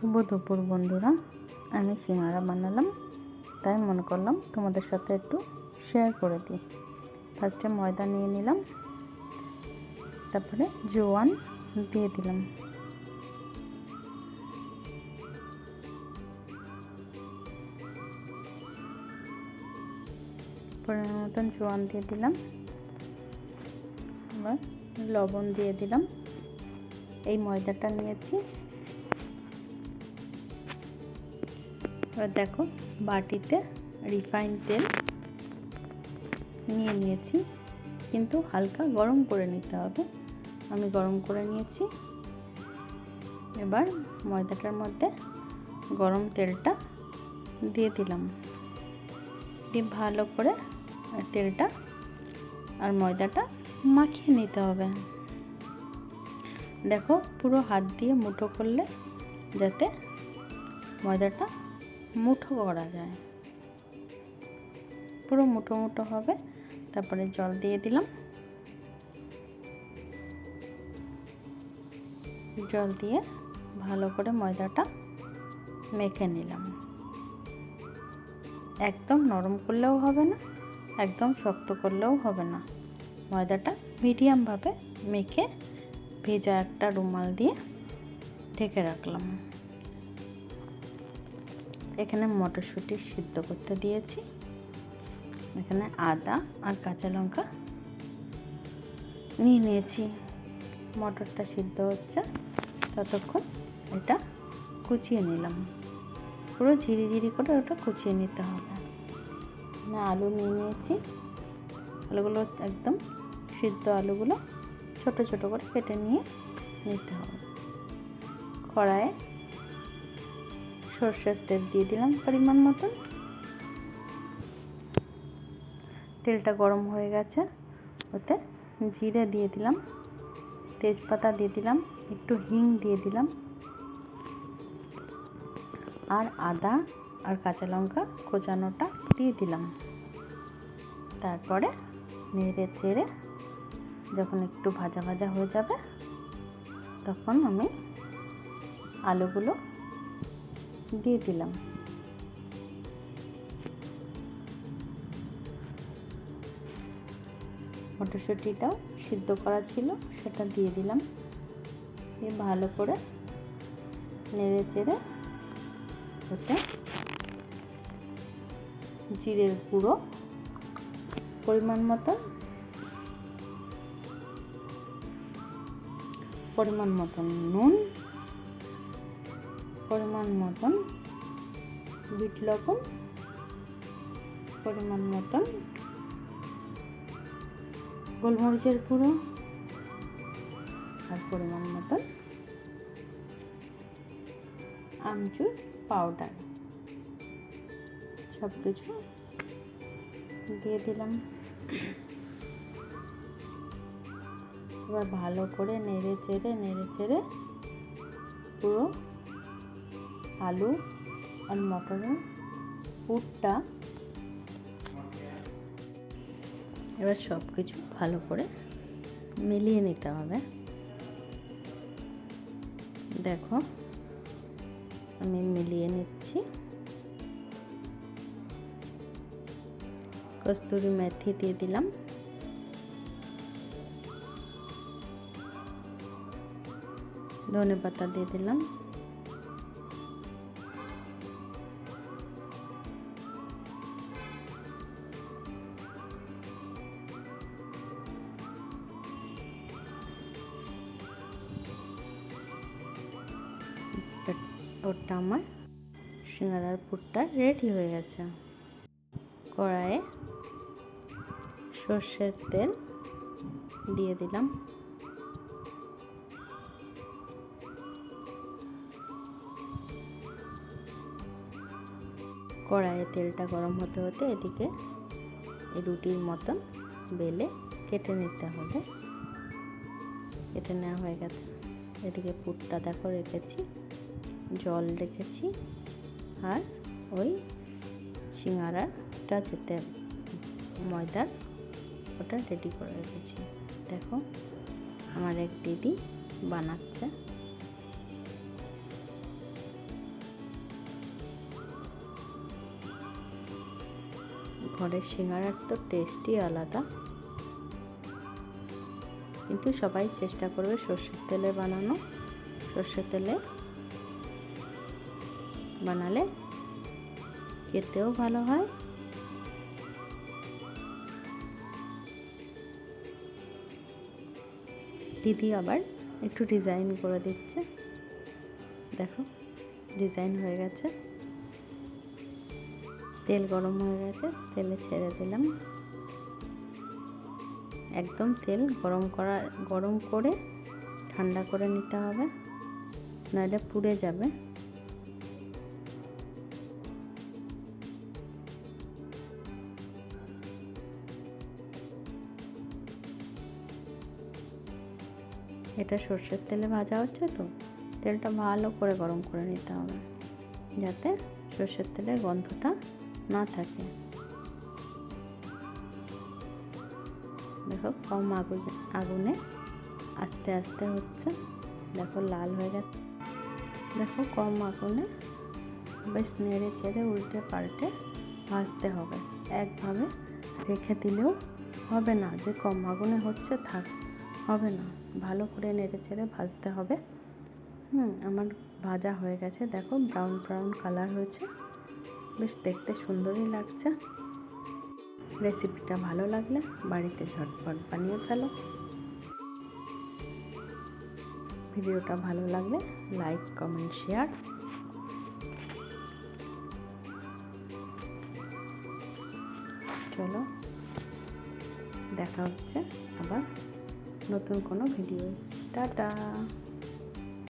শুভ দুপুর বন্ধুরা। আমি সিঙ্গারা বানালাম, তাই মনে করলাম তোমাদের সাথে একটু শেয়ার করে দিই। ফার্স্টে ময়দা নিয়ে নিলাম, তারপরে জোয়ান দিয়ে দিলাম। মতন জোয়ান দিয়ে দিলাম। আবার লবণ দিয়ে দিলাম। এই ময়দাটা নিয়েছি। এবার দেখো বাটিতে রিফাইন তেল নিয়ে নিয়েছি। কিন্তু হালকা গরম করে নিতে হবে। আমি গরম করে নিয়েছি। এবার ময়দাটার মধ্যে গরম তেলটা দিয়ে দিলাম। দিয়ে ভালো করে তেলটা আর ময়দাটা মাখিয়ে নিতে হবে। দেখো পুরো হাত দিয়ে মুঠো করলে যাতে ময়দাটা মুঠো করা যায়। পুরো মুঠো মুঠো হবে। তারপরে জল দিয়ে দিলাম। জল দিয়ে ভালো করে ময়দাটা মেখে নিলাম। একদম নরম করলেও হবে না, একদম শক্ত করলেও হবে না। ময়দাটা মিডিয়ামভাবে মেখে ভেজা একটা রুমাল দিয়ে ঢেকে রাখলাম। এখানে মটরশুঁটি সিদ্ধ করতে দিয়েছি। এখানে আদা আর কাঁচা লঙ্কা নিয়ে নিয়েছি। মটরটা সিদ্ধ হচ্ছে, ততক্ষণ এটা কুচিয়ে নিলাম। পুরো ঝিরিঝিরি করে ওটা কুচিয়ে নিতে হবে। না আলু নিয়ে নিয়েছি। আলুগুলো একদম সিদ্ধ আলুগুলো ছোট ছোট করে কেটে নিয়ে নিতে হবে। কড়াইয়ে সর্ষের তেল দিয়ে দিলাম পরিমাণ মতন। তেলটা গরম হয়ে গেছে, ওতে জিরে দিয়ে দিলাম, তেজপাতা দিয়ে দিলাম, একটু হিং দিয়ে দিলাম, আর আদা আর কাঁচা লঙ্কা কোচানোটা দিয়ে দিলাম। তারপরে নেড়ে চেড়ে যখন একটু ভাজা ভাজা হয়ে যাবে, তখন আমি আলুগুলো দিয়ে দিলাম। মটরশুঁটিটাও সিদ্ধ করা ছিল, সেটা দিয়ে দিলাম। দিয়ে ভালো করে নেড়ে চেড়ে ওতে জিরের গুঁড়ো পরিমাণ মতো, পরিমাণ মতন নুন পরিমাণ মতন বিট লবণ, পরিমাণ মতন গোলমরিচের গুঁড়ো আর পরিমাণ মতন আমচুর পাউডার। সব কিছু দিয়ে দিলাম। এবার ভালো করে নেড়ে চেড়ে নেড়ে চেড়ে পুরো আলু আর মটরের পুরটা। এবার সব কিছু ভালো করে মিলিয়ে নিতে হবে। দেখো, আমি মিলিয়ে নিচ্ছি। কস্তুরি মেথি দিয়ে দিলাম। ধনে পাতা দিয়ে দিলাম। ওটা আমার। সিঙ্গারার পুরটা রেডি হয়ে গেছে। কড়াইয়ে সর্ষের তেল দিয়ে দিলাম। কড়াইয়ে তেলটা গরম হতে হতে এদিকে রুটির মতন বেলে কেটে নিতে হবে। কেটে নেওয়া হয়ে গেছে। এদিকে পুরটা দেখো রেখেছি। জল রেখেছি আর ওই সিঙ্গারাটা যেতে ময়দার ওটা রেডি করে রেখেছি। দেখো, আমার এক দিদি বানাচ্ছে। ঘরের সিঙ্গারার তো টেস্টই আলাদা। কিন্তু সবাই চেষ্টা করবে সর্ষের তেলে বানানো। সর্ষের তেলে বানালে খেতেও ভালো হয়। দিদি আবার একটু ডিজাইন করে দিচ্ছে। দেখো ডিজাইন হয়ে গেছে। তেল গরম হয়ে গেছে, তেলে ছেড়ে দিলাম। একদম তেল গরম করা, গরম করে ঠান্ডা করে নিতে হবে। নাহলে পুড়ে যাবে। এটা সর্ষের তেলে ভাজা হচ্ছে তো, তেলটা ভালো করে গরম করে নিতে হবে, যাতে সর্ষের তেলের গন্ধটা না থাকে। দেখো কম আগুন, আগুনে আস্তে আস্তে হচ্ছে, দেখো লাল হয়ে গেছে। দেখো কম আগুনে বেশ নেড়ে চেড়ে উল্টে পাল্টে ভাজতে হবে। একভাবে রেখে দিলেও হবে না, যে কম আগুনে হচ্ছে থাক, হবে না। ভালো করে নেড়ে চেড়ে ভাজতে হবে। হুম, আমার ভাজা হয়ে গেছে। দেখো ব্রাউন ব্রাউন কালার হয়েছে। বেশ দেখতে সুন্দরই লাগছে। রেসিপিটা ভালো লাগলে বাড়িতে ঝটপট বানিয়ে ফেলো। ভিডিওটা ভালো লাগলে লাইক কমেন্ট শেয়ার চলো, দেখা হচ্ছে আবার। নতুন কোনো ভিডিও। টাটা!